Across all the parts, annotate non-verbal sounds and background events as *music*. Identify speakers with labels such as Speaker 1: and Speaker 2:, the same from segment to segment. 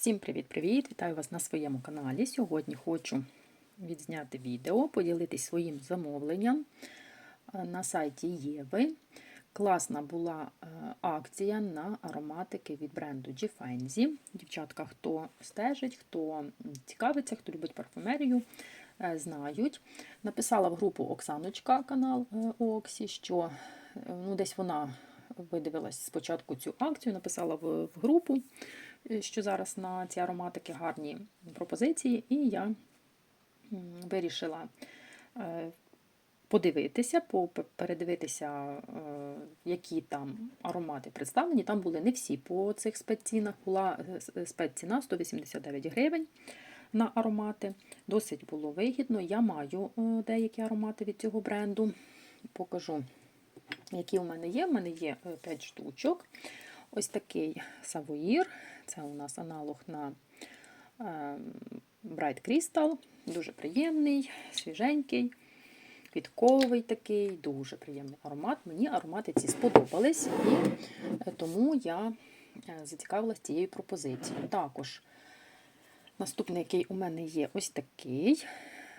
Speaker 1: Всім привіт-привіт! Вітаю вас на своєму каналі. Сьогодні хочу відзняти відео, поділитись своїм замовленням е, на сайті Єви. Класна була е, акція на ароматики від бренду Gfenzy. Дівчатка, хто стежить, хто цікавиться, хто любить парфумерію, е, знають. Написала в групу Оксаночка канал Оксі, що ну, десь вона видивилась спочатку цю акцію, написала в групу що зараз на ці ароматики гарні пропозиції, і я вирішила е, подивитися, передивитися, е, які там аромати представлені. Там були не всі по цих спеццінах. Була е, спецціна 189 гривень на аромати. Досить було вигідно. Я маю деякі аромати від цього бренду. Покажу, які у мене є. У мене є 5 штучок. Ось такий савоїр. Це у нас аналог на ем, Bright Crystal. Дуже приємний, свіженький, квітковий такий, дуже приємний аромат. Мені аромати ці сподобались, і е, тому я е, зацікавилася цією пропозицією. Також наступний, який у мене є, ось такий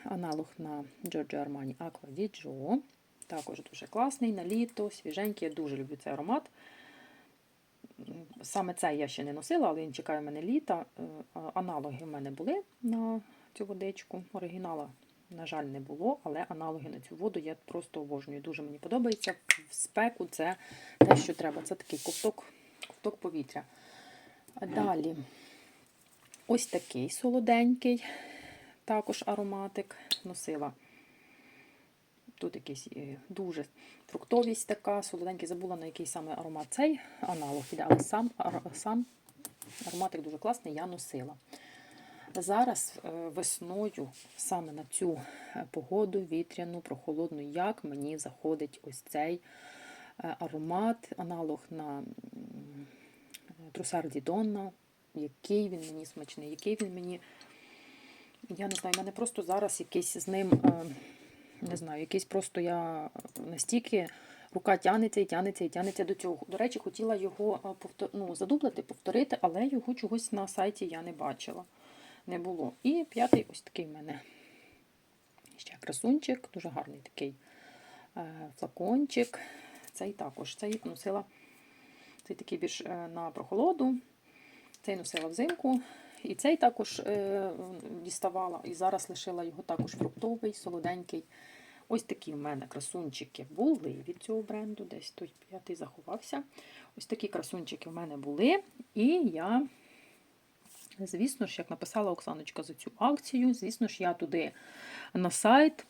Speaker 1: аналог на Giorgio Armani Aqua di Gio. Також дуже класний на літо, свіженький. Я дуже люблю цей аромат. Саме це я ще не носила, але він чекає мене літа. Е, аналоги в мене були на цю водичку. Оригінала, на жаль, не було, але аналоги на цю воду я просто обожнюю. Дуже мені подобається. В спеку це те, що треба. Це такий ковток, ковток повітря. Далі ось такий солоденький, також ароматик носила. Тут якийсь е, дуже фруктовість така, солоденький, забула на який саме аромат цей аналог іде, але сам сам ароматик дуже класний, я носила. Зараз е, весною, саме на цю е, погоду, вітряну, прохолодну, як мені заходить ось цей аромат, аналог на Трусарді Донна, який він мені смачний, який він мені. Я не знаю, в мене просто зараз якийсь з ним не знаю, якийсь просто я настільки рука тянеться і тянеться і тянеться до цього. До речі, хотіла його е, ну, задублити, повторити, але його чогось на сайті я не бачила. Не було. І п'ятий ось такий в мене ще красунчик, дуже гарний такий е, флакончик. Цей також цей носила цей такий більш е, на прохолоду. Цей носила взимку. І цей також е, діставала, і зараз лишила його також фруктовий, солоденький. Ось такі в мене красунчики були від цього бренду, десь той п'ятий заховався. Ось такі красунчики в мене були. І я, звісно ж, як написала Оксаночка за цю акцію, звісно ж, я туди на сайт.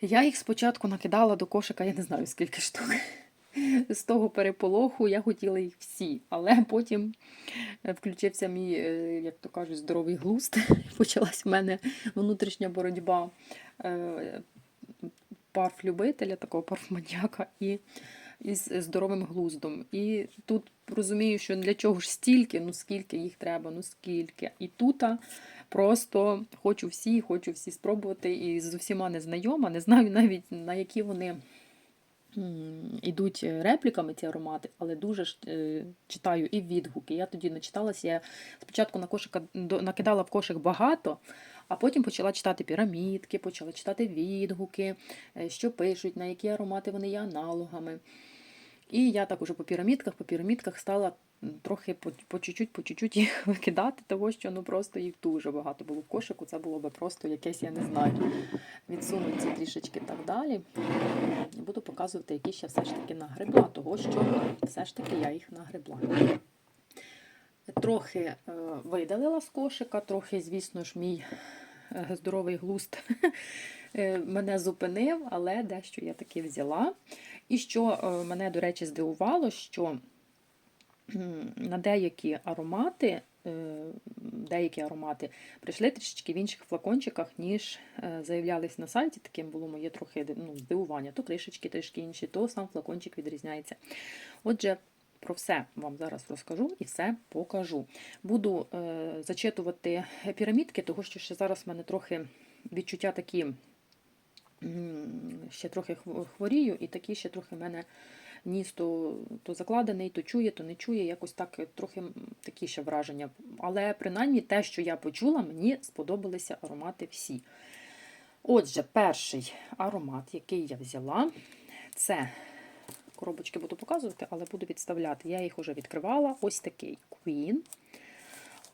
Speaker 1: Я їх спочатку накидала до кошика, я не знаю скільки штук *laughs* з того переполоху я хотіла їх всі, але потім е, включився мій, е, як то кажуть, здоровий глузд. *laughs* Почалась в мене внутрішня боротьба е, парф-любителя, такого парфманіяка, і із здоровим глуздом. І тут розумію, що для чого ж стільки, ну скільки їх треба, ну скільки. І тут просто хочу всі, хочу всі спробувати. І з усіма не знайома, не знаю навіть на які вони ідуть е, репліками ці аромати, але дуже ж е, читаю і відгуки. Я тоді начиталася, я спочатку на кошика накидала в кошик багато, а потім почала читати пірамідки, почала читати відгуки, е, що пишуть, на які аромати вони є аналогами. І я так уже по пірамідках, по пірамідках стала трохи по, по чуть-чуть, по чуть-чуть їх *laughs* викидати, тому що ну просто їх дуже багато було в кошику. Це було би просто якесь, я не знаю, відсунуті трішечки так далі. Буду показувати, які ще все ж таки нагребла, того що все ж таки я їх нагребла. Трохи е, видалила з кошика, трохи, звісно ж, мій е, здоровий глуст *laughs* е, мене зупинив, але дещо я таки взяла. І що мене, до речі, здивувало, що *clears throat* на деякі аромати, е, деякі аромати прийшли трішечки в інших флакончиках, ніж е, заявлялись на сайті. Таким було моє трохи ну, здивування. То кришечки трішки інші, то сам флакончик відрізняється. Отже, про все вам зараз розкажу і все покажу. Буду е, зачитувати пірамідки, тому що ще зараз в мене трохи відчуття такі, ще трохи хворію, і такі ще трохи в мене ніс то, то закладений, то чує, то не чує. Якось так е, трохи такі ще враження. Але принаймні те, що я почула, мені сподобалися аромати всі. Отже, перший аромат, який я взяла, це коробочки буду показувати, але буду відставляти. Я їх вже відкривала. Ось такий Queen.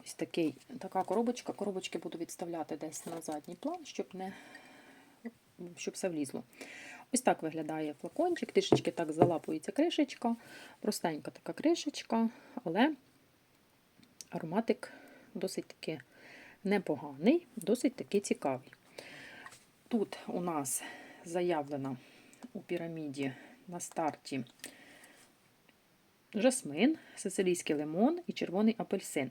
Speaker 1: Ось такий, така коробочка. Коробочки буду відставляти десь на задній план, щоб не щоб все влізло. Ось так виглядає флакончик, трішечки так залапується кришечка, простенька така кришечка, але ароматик досить таки непоганий, досить таки цікавий. Тут у нас заявлено у піраміді на старті жасмин, сицилійський лимон і червоний апельсин.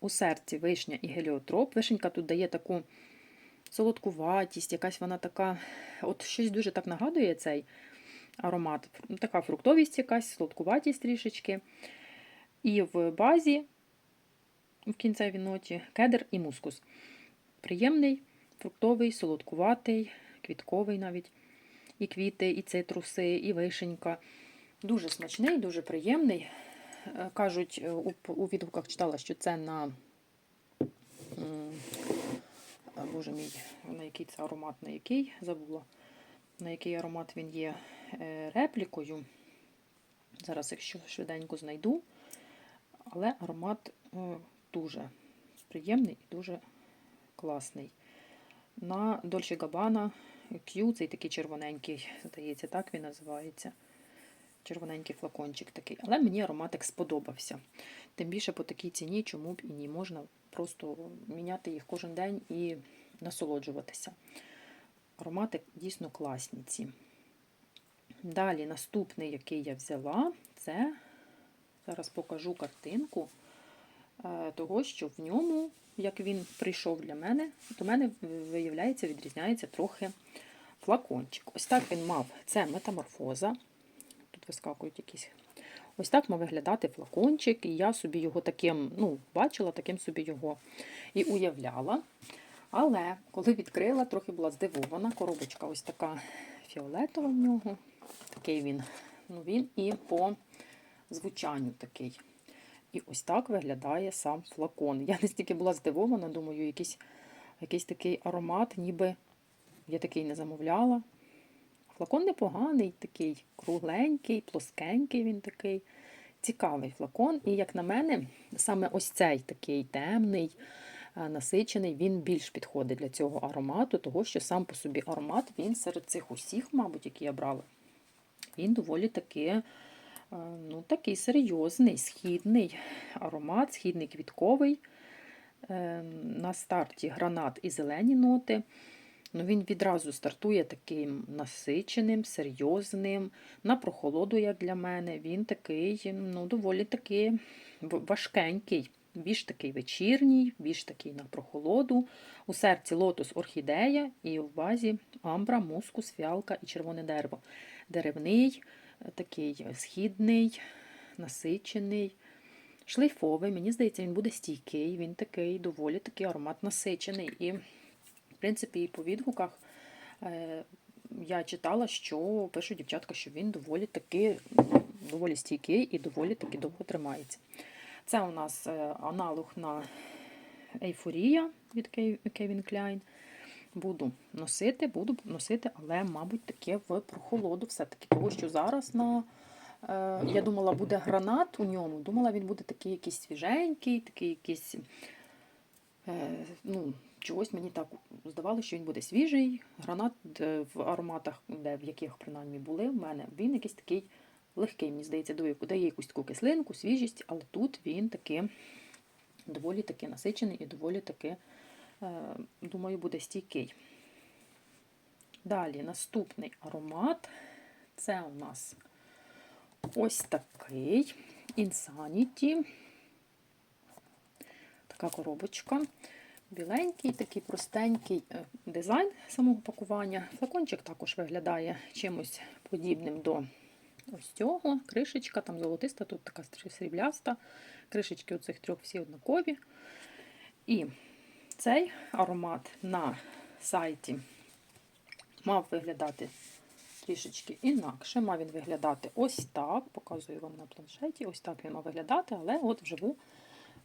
Speaker 1: У серці вишня і геліотроп. Вишенька тут дає таку солодкуватість, якась вона така, от щось дуже так нагадує цей аромат. Така фруктовість якась, солодкуватість трішечки. І в базі, в кінцевій ноті, кедр і мускус. Приємний, фруктовий, солодкуватий, квітковий навіть. І квіти, і цитруси, і вишенька. Дуже смачний, дуже приємний. Е, Кажуть, е, у, відгуках читала, що це на Боже мій, на який це аромат, на який забула, на який аромат він є е, реплікою. Зараз, якщо швиденько знайду, але аромат е, дуже приємний і дуже класний. На Dolce Gabbana Q, цей такий червоненький, здається, так він називається. Червоненький флакончик такий. Але мені ароматик сподобався. Тим більше по такій ціні, чому б і ні. Можна просто міняти їх кожен день і насолоджуватися. Аромати дійсно класні ці. Далі, наступний, який я взяла, це зараз покажу картинку е, того, що в ньому, як він прийшов для мене, до мене, виявляється, відрізняється трохи флакончик. Ось так він мав. Це метаморфоза. Тут вискакують якісь. Ось так мав виглядати флакончик, і я собі його таким, ну, бачила, таким собі його і уявляла. Але коли відкрила, трохи була здивована. Коробочка ось така фіолетова в нього. Такий він. Ну, він і по звучанню такий. І ось так виглядає сам флакон. Я настільки була здивована, думаю, якийсь, якийсь такий аромат, ніби я такий не замовляла. Флакон непоганий, такий кругленький, плоскенький він такий. Цікавий флакон. І, як на мене, саме ось цей такий темний, е, насичений, він більш підходить для цього аромату, того що сам по собі аромат, він серед цих усіх, мабуть, які я брала, він доволі таки, е, ну, такий серйозний, східний аромат, східний квітковий. Е, На старті гранат і зелені ноти. Ну, Він відразу стартує таким насиченим, серйозним. На прохолоду, як для мене, він такий, ну, доволі таки важкенький, більш такий вечірній, більш такий на прохолоду. У серці лотос орхідея і в базі амбра, мускус, фіалка і червоне дерево. Деревний, такий східний, насичений. Шлейфовий, мені здається, він буде стійкий, він такий доволі такий аромат насичений. І принципі, і по відгуках е, я читала, що пишуть дівчатка, що він доволі таки доволі стійкий і доволі таки довго тримається. Це у нас е, аналог на ейфорія від Kevin Klein. Буду носити, буду носити, але, мабуть, таке в прохолоду все-таки. Тому що зараз на. е, Я думала, буде гранат у ньому. Думала, він буде такий якийсь свіженький, такий якийсь. ну, Чогось мені так здавалося, що він буде свіжий. Гранат в ароматах, де в яких принаймні були в мене, він якийсь такий легкий, мені здається, дає дає якусь таку кислинку, свіжість, але тут він таки доволі таки насичений і доволі таки, е, думаю, буде стійкий. Далі наступний аромат це у нас ось такий Insanity. Така коробочка. Біленький, такий простенький е, дизайн самого пакування. Флакончик також виглядає чимось подібним до ось цього. Кришечка там золотиста, тут така срібляста. Кришечки оцих трьох всі однакові. І цей аромат на сайті мав виглядати трішечки інакше. Мав він виглядати ось так. Показую вам на планшеті. Ось так він мав виглядати, але от вживу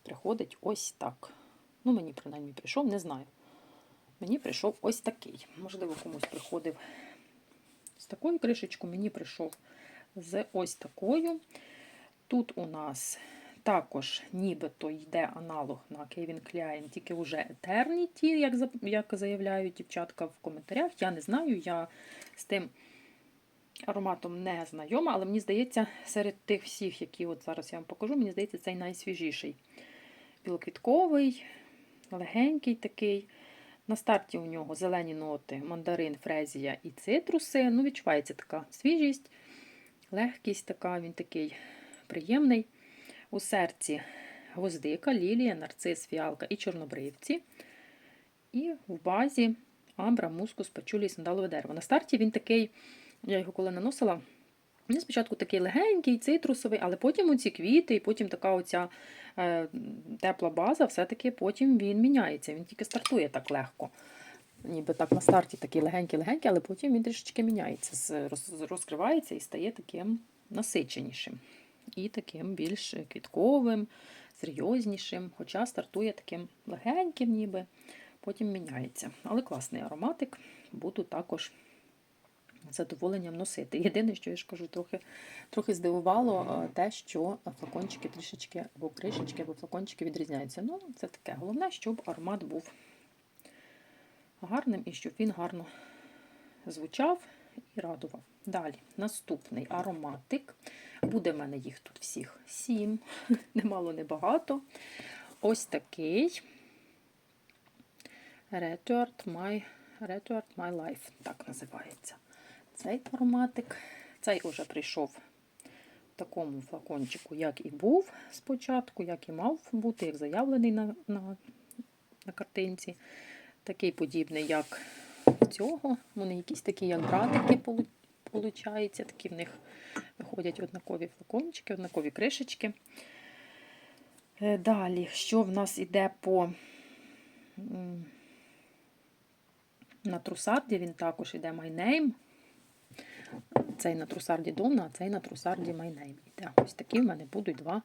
Speaker 1: приходить ось так. Ну, мені принаймні прийшов, не знаю. Мені прийшов ось такий. Можливо, комусь приходив з такою кришечкою, мені прийшов з ось такою. Тут у нас також нібито йде аналог на Kevin Klein, тільки вже Eternity, як, як заявляють дівчатка в коментарях. Я не знаю, я з тим ароматом не знайома, але мені здається, серед тих всіх, які от зараз я вам покажу, мені здається, цей найсвіжіший. Білоквітковий, легенький такий. На старті у нього зелені ноти, мандарин, фрезія і цитруси. Ну, відчувається така свіжість, легкість така, він такий приємний. У серці гвоздика, лілія, нарцис, фіалка і чорнобривці. І в базі амбра, мускус, пачулі і сандалове дерево. На старті він такий, я його коли наносила, він спочатку такий легенький, цитрусовий, але потім оці квіти, і потім така оця тепла база, все-таки потім він міняється. Він тільки стартує так легко. Ніби так на старті такий легенький-легенький, але потім він трішечки міняється, розкривається і стає таким насиченішим. І таким більш квітковим, серйознішим. Хоча стартує таким легеньким, ніби, потім міняється. Але класний ароматик, буду також задоволенням носити. Єдине, що я ж кажу, трохи, трохи здивувало те, що флакончики трішечки або кришечки, або флакончики відрізняються. Ну, це таке. Головне, щоб аромат був гарним і щоб він гарно звучав і радував. Далі, наступний ароматик. Буде в мене їх тут всіх сім, *laughs* немало, небагато. Ось такий. Retort My, Retort My Life, так називається. Цей ароматик. Цей уже прийшов в такому флакончику, як і був спочатку, як і мав бути, як заявлений на, на, на картинці. Такий подібний, як цього. Вони якісь такі, як братики, получаються. Такі в них виходять однакові флакончики, однакові кришечки. Е, Далі, що в нас іде по на трусарді, він також іде My Name. Цей на трусарді Донна, а цей на трусарді My Ось такі в мене будуть два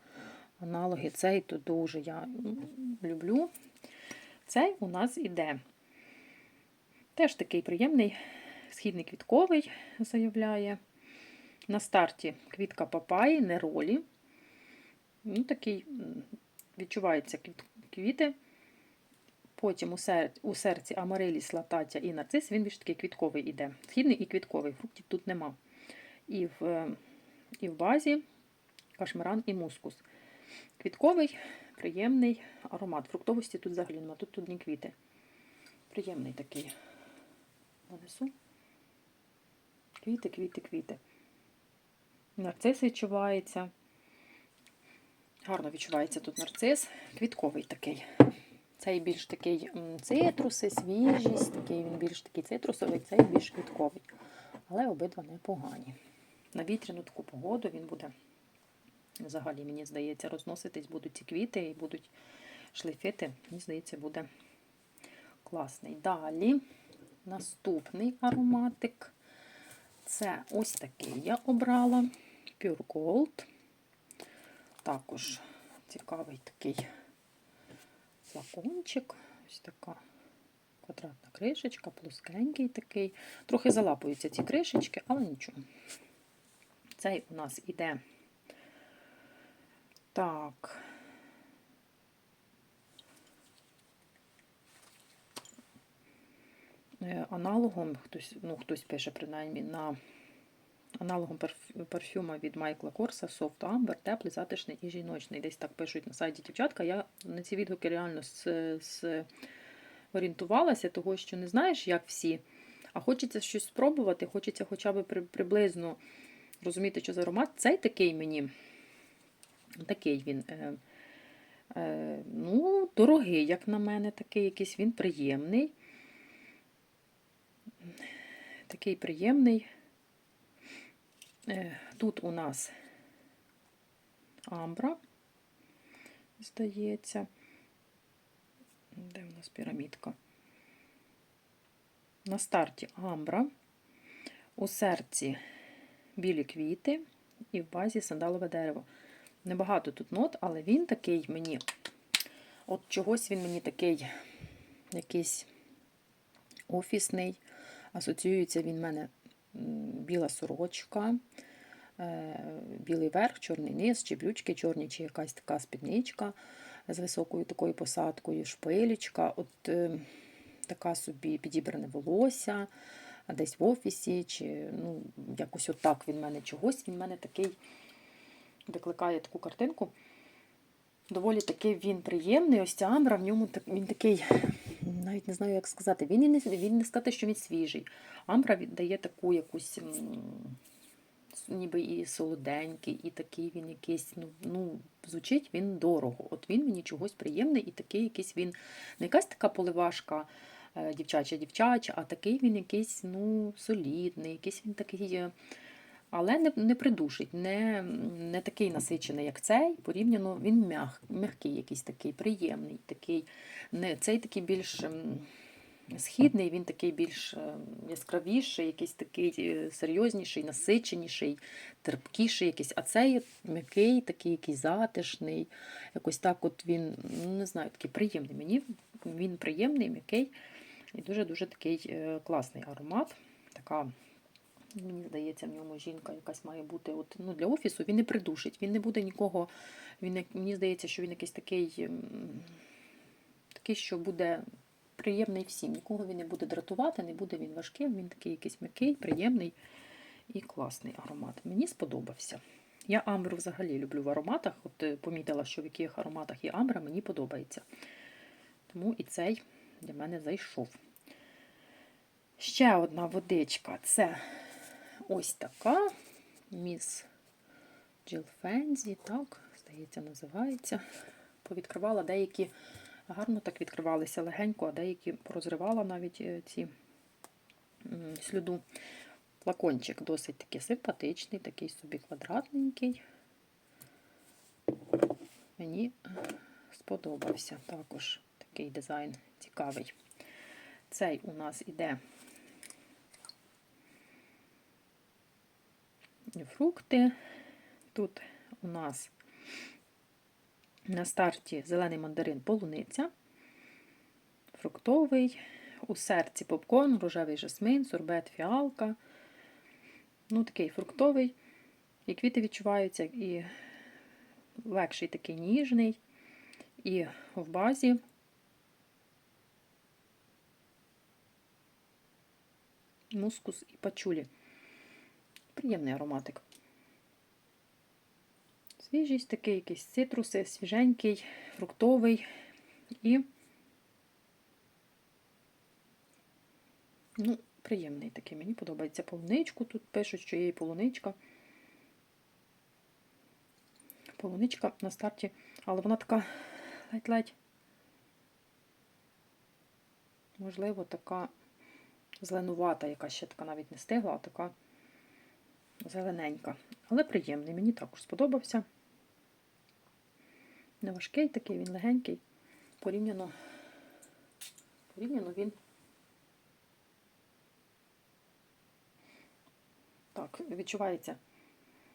Speaker 1: аналоги. Цей то дуже я люблю. Цей у нас іде теж такий приємний східний квітковий, заявляє. На старті квітка папаї, не ролі. Ну, такий м, відчуваються квіти. Потім у, сер... у серці амариліс, латаття і нарцис, він більш такий квітковий іде. Східний і квітковий, фруктів тут нема. І в, е, і в базі кашмаран і мускус. Квітковий, приємний аромат. Фруктовості тут взагалі нема, тут одні квіти. Приємний такий. Нанесу. Квіти, квіти, квіти. Нарцис відчувається. Гарно відчувається тут нарцис. Квітковий такий. Цей більш такий цитруси, свіжість, такий він більш такий цитрусовий, цей більш квітковий. Але обидва непогані. На вітряну таку погоду він буде взагалі, мені здається, розноситись будуть ці квіти і будуть шлейфити. Мені здається, буде класний. Далі наступний ароматик. Це ось такий я обрала. Pure Gold. Також цікавий такий флакончик. Ось така квадратна кришечка, плоскенький такий. Трохи залапуються ці кришечки, але нічого. Цей у нас іде так. Е, Аналогом, хтось, ну, хтось пише принаймні на аналогом парфюма від Майкла Корса Soft Amber, теплий, затишний і жіночний. Десь так пишуть на сайті дівчатка. Я на ці відгуки реально с- орієнтувалася, того що не знаєш, як всі, а хочеться щось спробувати, хочеться хоча б при- приблизно розуміти, що за аромат. Цей такий мені, такий він. Е, е, ну, дорогий, як на мене, такий якийсь він приємний. Такий приємний. Е, Тут у нас амбра, здається. Де у нас пірамідка? На старті амбра. У серці білі квіти і в базі сандалове дерево. Небагато тут нот, але він такий мені. От чогось він мені такий якийсь офісний. Асоціюється він в мене біла сорочка, е, білий верх, чорний низ, чи брючки чорні, чи якась така спідничка з високою такою посадкою, шпилечка, от е, така собі підібране волосся, десь в офісі, чи ну, якось отак він мене чогось. Він мене такий викликає таку картинку. Доволі такий він приємний. Ось ця амбра, в ньому він такий, навіть не знаю, як сказати. Він не, він не сказати, що він свіжий. Амбра віддає таку якусь, ніби і солоденький, і такий він якийсь, ну, ну, звучить він дорого. От він мені чогось приємний, і такий якийсь він, не якась така поливашка е, дівчача дівчача, а такий він якийсь, ну, солідний, якийсь він такий. Е, але не, не придушить, не, не такий насичений, як цей. Порівняно він м'яг, м'який, якийсь такий, приємний, такий. Не, цей такий більш ем, східний, він такий більш ем, яскравіший, якийсь такий е, серйозніший, насиченіший, терпкіший якийсь. А цей м'який, такий якийсь затишний. Якось так от він, ну не знаю, такий приємний. Мені він приємний, м'який і дуже-дуже такий е, класний аромат. Така Мені здається, в ньому жінка якась має бути. От, ну, для офісу він не придушить, він не буде нікого. Він, мені здається, що він якийсь такий, такий, що буде приємний всім. Нікого він не буде дратувати, не буде він важким, він такий якийсь м'який, приємний і класний аромат. Мені сподобався. Я амбру взагалі люблю в ароматах. От е, помітила, що в яких ароматах є амбра, мені подобається. Тому і цей для мене зайшов. Ще одна водичка це ось така. Міс Джилфензі, так, здається, називається. Повідкривала деякі, гарно так відкривалися легенько, а деякі порозривала навіть е, ці м, сліду. Флакончик досить таки симпатичний, такий собі квадратненький. Мені сподобався також такий дизайн цікавий. Цей у нас іде фрукти. Тут у нас на старті зелений мандарин полуниця, фруктовий, у серці попкорн, рожевий жасмин, сорбет, фіалка. Ну, такий фруктовий. І квіти відчуваються, і легший такий ніжний. І в базі мускус і пачулі. Приємний ароматик. Свіжість такий, якийсь цитруси, свіженький, фруктовий і ну, приємний такий. Мені подобається полуничку. Тут пишуть, що є і полуничка. Полуничка на старті, але вона така ледь-ледь, можливо, така зеленувата, яка ще така навіть не стигла, а така зелененька. Але приємний, мені також сподобався. Не важкий такий, він легенький. Порівняно, порівняно він. Так, відчувається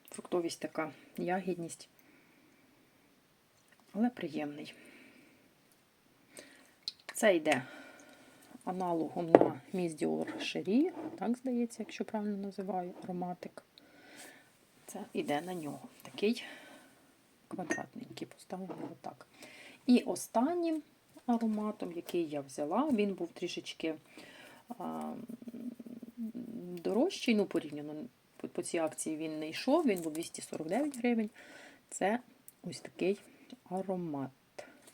Speaker 1: фруктовість така, ягідність, але приємний. Це йде аналогом на Dior Cherie, так здається, якщо правильно називаю, ароматик. Це йде на нього. Такий квадратненький, поставимо його так. І останнім ароматом, який я взяла, він був трішечки а, дорожчий, ну, порівняно по, по цій акції він не йшов, він був 249 гривень. Це ось такий аромат.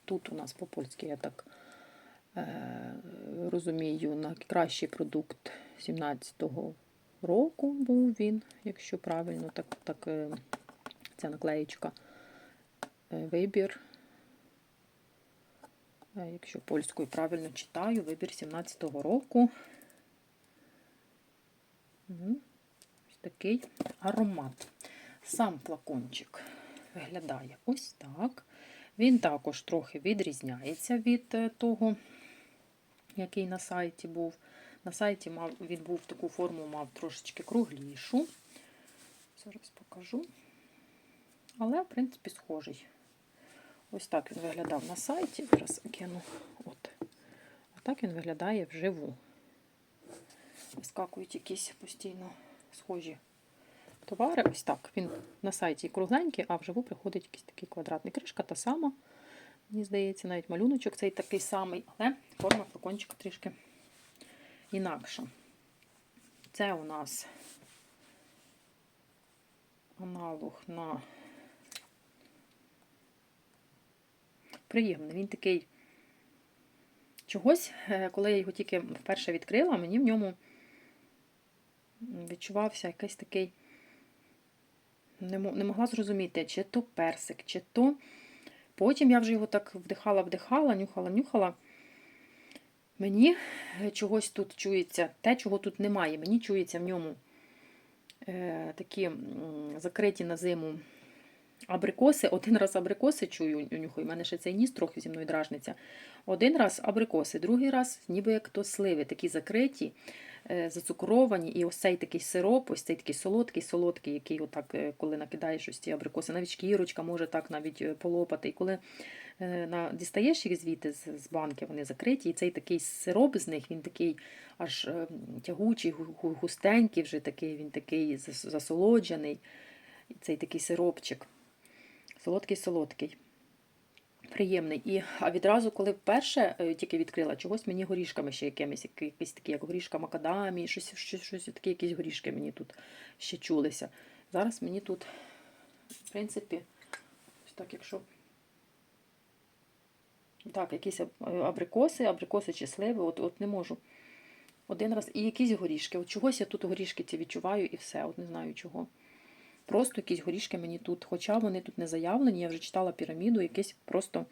Speaker 1: Тут у нас по-польськи, я так е, розумію, найкращий продукт 17-го року був він, якщо правильно, так, так е, ця наклеєчка. Е, Вибір. Е, Якщо польською правильно читаю, вибір 17-го року. Ось такий аромат. Сам флакончик виглядає ось так. Він також трохи відрізняється від того, який на сайті був. На сайті мав, він був таку форму, мав трошечки круглішу. Зараз покажу. Але, в принципі, схожий. Ось так він виглядав на сайті. Зараз кину. От. А так він виглядає вживу. Вискакують якісь постійно схожі товари. Ось так. Він на сайті кругленький, а вживу приходить якийсь такий квадратний. Кришка та сама. Мені здається, навіть малюночок цей такий самий, але форма флакончика трішки інакша. Це у нас аналог на приємний. Він такий чогось, е, коли я його тільки вперше відкрила, мені в ньому відчувався якийсь такий. Не могла зрозуміти, чи то персик, чи то. Потім я вже його так вдихала, вдихала, нюхала, нюхала. Мені чогось тут чується, те, чого тут немає. Мені чується в ньому е, такі закриті на зиму абрикоси. Один раз абрикоси чую, нюхаю. У мене ще цей ніс трохи зі мною дражниться. Один раз абрикоси, другий раз, ніби як то сливи, такі закриті, зацукровані. І ось цей такий сироп, ось цей такий солодкий, солодкий, який отак, е, коли накидаєш ось ці абрикоси, навіть шкірочка може так навіть е, полопати. І коли е, на, дістаєш їх звідти з, з банки, вони закриті, і цей такий сироп з них, він такий аж е, тягучий, гу- гу- густенький, вже такий, він такий засолоджений. Цей такий сиропчик. Солодкий-солодкий. Приємний. І, відразу, коли вперше е, тільки відкрила, чогось мені горішками ще якимись, якісь такі, як горішка макадамі, щось, щось, щось такі якісь горішки мені тут ще чулися. Зараз мені тут, в принципі, ось так, якщо. Так, якісь абрикоси, абрикоси чи сливи, от, от не можу. Один раз. І якісь горішки. От чогось я тут горішки ці відчуваю і все, от не знаю чого. Просто якісь горішки мені тут, хоча вони тут не заявлені, я вже читала піраміду, якийсь просто.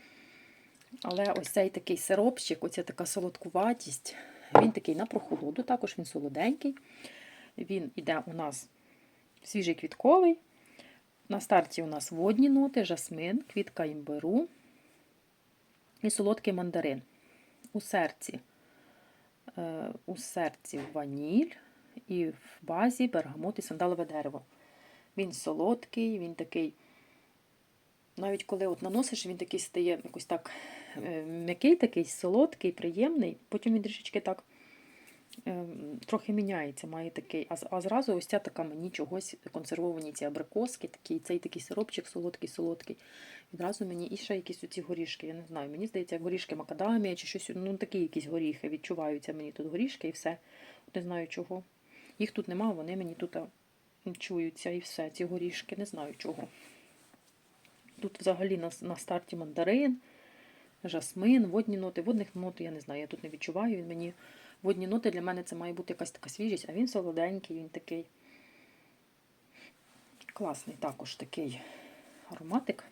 Speaker 1: Але ось цей такий сиропчик, оця така солодкуватість, він такий на прохолоду, також він солоденький. Він іде у нас свіжий квітковий. На старті у нас водні ноти, жасмин, квітка імбиру і солодкий мандарин. У серці, е, у серці ваніль і в базі бергамот і сандалове дерево. Він солодкий, він такий. Навіть коли от наносиш, він такий стає якось так е, м'який, такий солодкий, приємний. Потім він трішечки так е, трохи міняється, має такий. А, а зразу ось ця така мені чогось консервовані ці абрикоски, такий, цей такий сиропчик солодкий, солодкий. Відразу мені і ще якісь оці горішки, я не знаю. Мені здається, як горішки макадамія чи щось, ну такі якісь горіхи. Відчуваються мені тут горішки і все. Не знаю чого. Їх тут нема, вони мені тут чуються і все, ці горішки, не знаю чого. Тут взагалі на, на старті мандарин, жасмин, водні ноти. Водних нот я не знаю, я тут не відчуваю. Він мені водні ноти для мене це має бути якась така свіжість, а він солоденький, він такий класний також такий ароматик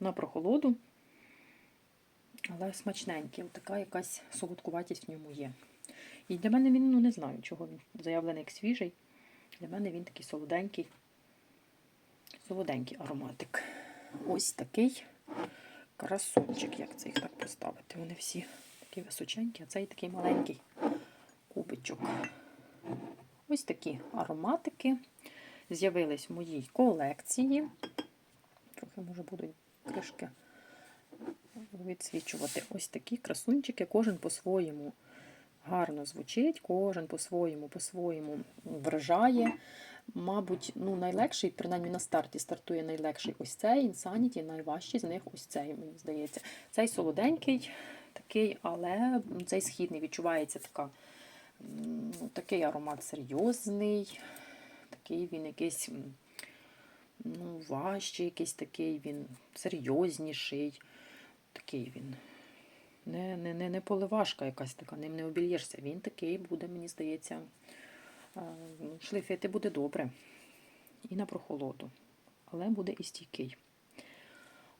Speaker 1: на прохолоду, але смачненький. Така якась солодкуватість в ньому є. І для мене він, ну не знаю, чого він заявлений як свіжий. Для мене він такий солоденький, солоденький ароматик. Ось такий красунчик, як це їх так поставити. Вони всі такі височенькі, а цей такий маленький кубичок. Ось такі ароматики з'явились в моїй колекції. Трохи, може, будуть кришки відсвічувати. Ось такі красунчики, кожен по-своєму гарно звучить, кожен по-своєму, по-своєму вражає. Мабуть, ну, найлегший, принаймні на старті стартує найлегший ось цей Insanity, найважчий з них ось цей, мені здається. Цей солоденький такий, але цей східний відчувається така, ну, такий аромат серйозний, такий він якийсь ну, важчий, якийсь такий він серйозніший. Такий він. Не, не, не, не поливашка якась така, ним не обільєшся. Він такий буде, мені здається, ну, буде добре. І на прохолоду. Але буде і стійкий.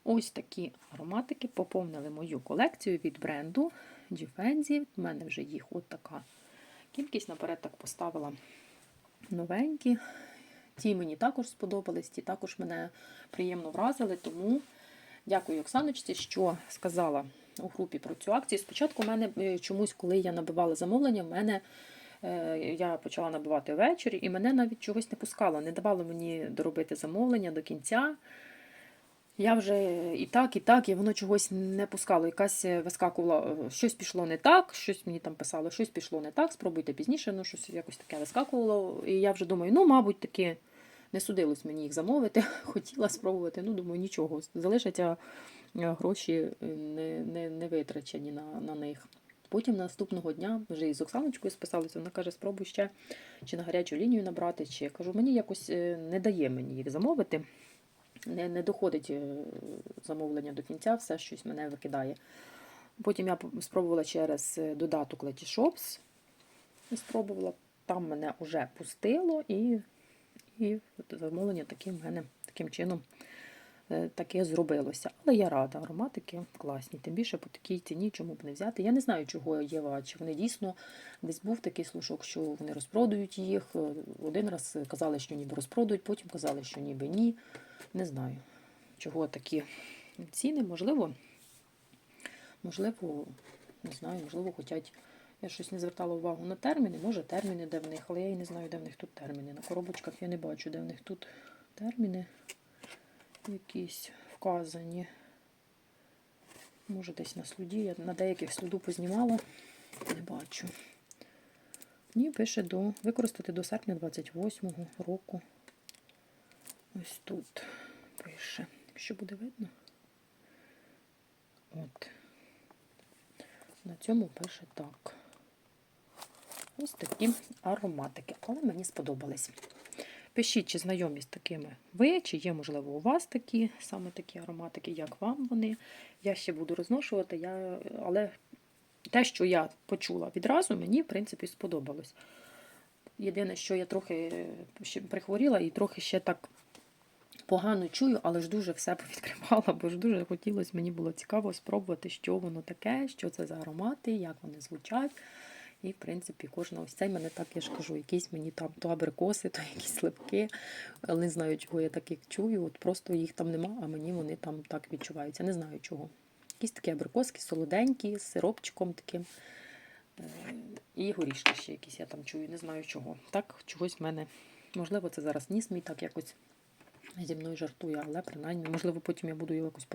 Speaker 1: Ось такі ароматики поповнили мою колекцію від бренду Givenchy. У мене вже їх от така кількість. Наперед так поставила новенькі. Ті мені також сподобались, ті також мене приємно вразили. Тому дякую Оксаночці, що сказала у групі про цю акцію. Спочатку в мене е, чомусь, коли я набивала замовлення, в мене Е, Я почала набивати ввечері, і мене навіть чогось не пускало, не давало мені доробити замовлення до кінця. Я вже і так, і так, і воно чогось не пускало. Якась вискакувала, е, щось пішло не так, щось мені там писало, щось пішло не так, спробуйте пізніше, ну щось якось таке вискакувало. І я вже думаю, ну, мабуть, таки не судилось мені їх замовити. *laughs* Хотіла спробувати. Ну, думаю, нічого. Залишаться гроші е, не, не, не витрачені на, на них. Потім наступного дня вже із Оксаночкою списалися, вона каже, спробуй ще чи на гарячу лінію набрати, чи я кажу, мені якось е, не дає мені їх замовити. Не, не доходить е, замовлення до кінця, все щось мене викидає. Потім я спробувала через додаток Letyshops. Спробувала, там мене вже пустило, і, і замовлення таким мене таким чином таке зробилося. Але я рада, ароматики класні. Тим більше по такій ціні, чому б не взяти. Я не знаю, чого Єва, чи вони дійсно десь був такий слушок, що вони розпродають їх. Е, Один раз казали, що ніби розпродають, потім казали, що ніби ні. Не знаю, чого такі ціни, можливо, можливо, не знаю, можливо, хочуть. Я щось не звертала увагу на терміни, може терміни де в них, але я і не знаю, де в них тут терміни. На коробочках я не бачу, де в них тут терміни якісь вказані. Може, десь на слуді. Я на деяких сліду познімала, не бачу. Ні, пише до використати до серпня 28-го року. Ось тут пише. Якщо буде видно. От. На цьому пише так. Ось такі ароматики. Але мені сподобались. Пишіть, чи знайомі з такими ви, чи є, можливо, у вас такі, саме такі ароматики, як вам вони. Я ще буду розношувати, я, але те, що я почула відразу, мені, в принципі, сподобалось. Єдине, що я трохи ще прихворіла і трохи ще так погано чую, але ж дуже все *laughs* повідкривала, бо ж дуже хотілося, мені було цікаво спробувати, що воно таке, що це за аромати, як вони звучать. І, в принципі, кожна ось цей мене так, я ж кажу, якісь мені там то абрикоси, то якісь сливки. Не знаю, чого я так їх чую. От просто їх там нема, а мені вони там так відчуваються. Не знаю чого. Якісь такі абрикоски, солоденькі, з сиропчиком таким. Е, І горішки ще якісь я там чую, не знаю чого. Так, чогось в мене. Можливо, це зараз ніс мій так якось зі мною жартує, але принаймні, можливо, потім я буду його якось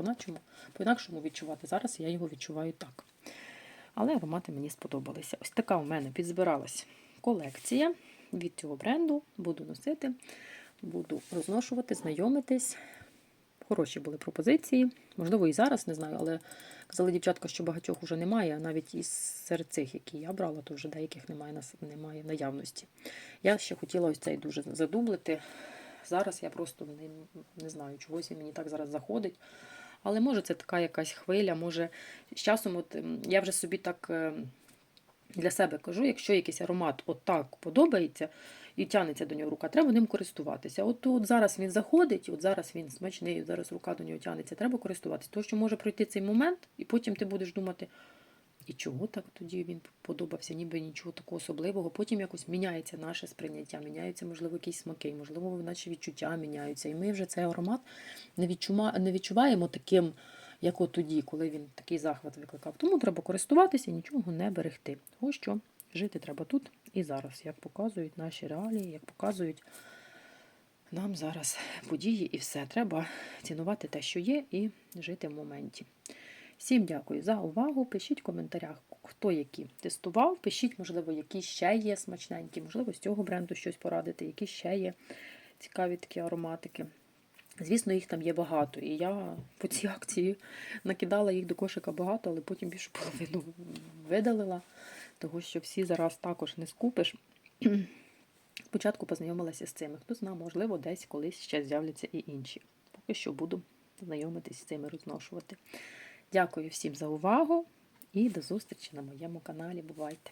Speaker 1: по-інакшому відчувати. Зараз я його відчуваю так. Але аромати мені сподобалися. Ось така у мене підзбиралась колекція від цього бренду. Буду носити, буду розношувати, знайомитись. Хороші були пропозиції. Можливо, і зараз не знаю, але казали дівчатка, що багатьох вже немає. Навіть із серед цих, які я брала, то вже деяких немає, немає наявності. Я ще хотіла ось цей дуже задублити. Зараз я просто не, не знаю, чогось він мені так зараз заходить. Але може це така якась хвиля, може з часом, от я вже собі так е, для себе кажу, якщо якийсь аромат от так подобається і тягнеться до нього рука, треба ним користуватися. От, от зараз він заходить, от зараз він смачний, зараз рука до нього тягнеться, треба користуватися. Тому що може пройти цей момент, і потім ти будеш думати, і чого так тоді він подобався, ніби нічого такого особливого. Потім якось міняється наше сприйняття, міняються, можливо, якісь смаки, можливо, наші відчуття міняються. І ми вже цей аромат не відчуваємо таким, як от тоді, коли він такий захват викликав. Тому треба користуватися і нічого не берегти. Ось що жити треба тут і зараз, як показують наші реалії, як показують нам зараз події і все. Треба цінувати те, що є, і жити в моменті. Всім дякую за увагу. Пишіть в коментарях, хто які тестував. Пишіть, можливо, які ще є смачненькі, можливо, з цього бренду щось порадити, які ще є цікаві такі ароматики. Звісно, їх там є багато. І я по цій акції накидала їх до кошика багато, але потім більше половину видалила, того що всі зараз також не скупиш. *clears throat* Спочатку познайомилася з цими. Хто знає, можливо, десь колись ще з'являться і інші. Поки що буду знайомитись з цими розношувати. Дякую всім за увагу і до зустрічі на моєму каналі. Бувайте!